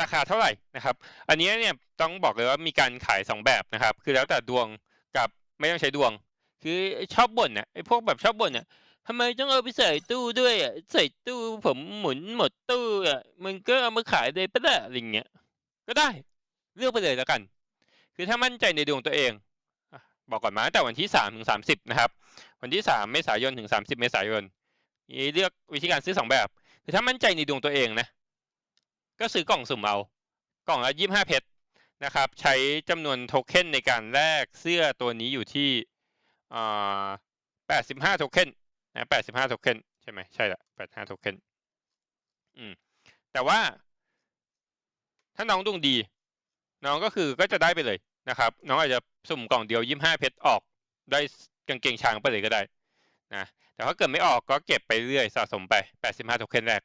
ราคาเท่าไหร่นะครับ อันนี้เนี่ยต้องบอกเลยว่ามีการขายสองแบบนะครับ คือแล้วแต่ดวงกับไม่ต้องใช้ดวง คือชอบบ่นเนี่ยไอ้พวกแบบชอบบ่นเนี่ยทำไมต้องเอาไปใส่ตู้ด้วยอะใส่ตู้ผมหมุนหมดตู้อะมันก็เอามาขายเลยปะล่ะอะไรเงี้ยก็ได้เลือกไปเลยแล้วกัน คือถ้ามั่นใจในดวงตัวเอง บอกก่อนมาตั้งแต่วันที่สามถึงสามสิบนะครับ วันที่สามเมษายนถึงสามสิบเมษายนเลือกวิธีการซื้อสองแบบ คือถ้ามั่นใจในดวงตัวเองนะ ก็ซื้อกล่องสุ่มเอากล่องละยี่ห้าเพชรนะครับ ใช้จำนวนโทเค็นในการแลกเสื้อตัวนี้อยู่ที่แปดสิบห้าโทเค็นนะแปดสิบห้าโทเค็นใช่ไหมใช่ละแปดห้าโทเค็นอืมแต่ว่า ถ้าน้องดวงดี น้องก็คือก็จะได้ไปเลยนะครับ น้องอาจจะสุ่มกล่องเดียวยี่ห้าเพชรออก ได้กางเกงช้างไปเลยก็ได้นะแต่ถ้าเกิดไม่ออกก็เก็บไปเรื่อยสะสมไปแปดสิบห้าโทเค็นแรก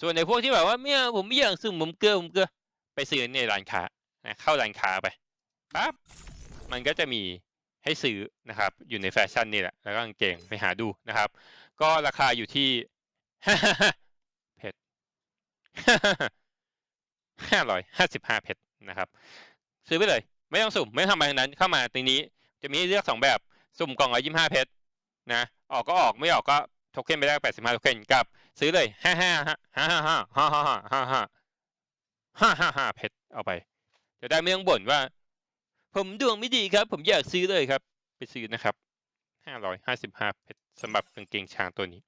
ส่วนในพวกที่แบบว่าเนี่ยผมไม่อยากสุ่มผมเกลือผมเกลือไปซื้อในร้านค้านะเข้าร้านค้าไปปั๊บมันก็จะมีให้ซื้อนะครับ อยู่ในแฟชั่นนี่แหละ แล้วก็กางเกงไปหาดูนะครับ ก็ราคาอยู่ที่เพชรห้าร้อยห้าสิบห้าเพชรนะครับ ซื้อไปเลย ไม่ต้องสุ่มไม่ต้องทำอะไรทั้งนั้นเข้ามาตรงนี้จะมีเลือกสองแบบสุ่มกล่องละยี่ห้าเพชรนะออกก็ออกไม่ออกก็ เค็นไปได้แปดสิบห้าโทเค็นกับ ซื้อเลยห้าห้าห้าห้าห้าห้าห้าห้าห้าห้าห้าห้าห้าเพชรเอาไปจะได้ไม่ต้องบ่นว่า ผมดวงไม่ดีครับ ผมอยากซื้อเลยครับ ไปซื้อนะครับห้าร้อยห้าสิบห้าเพชรสำหรับกางเกงช้างตัวนี้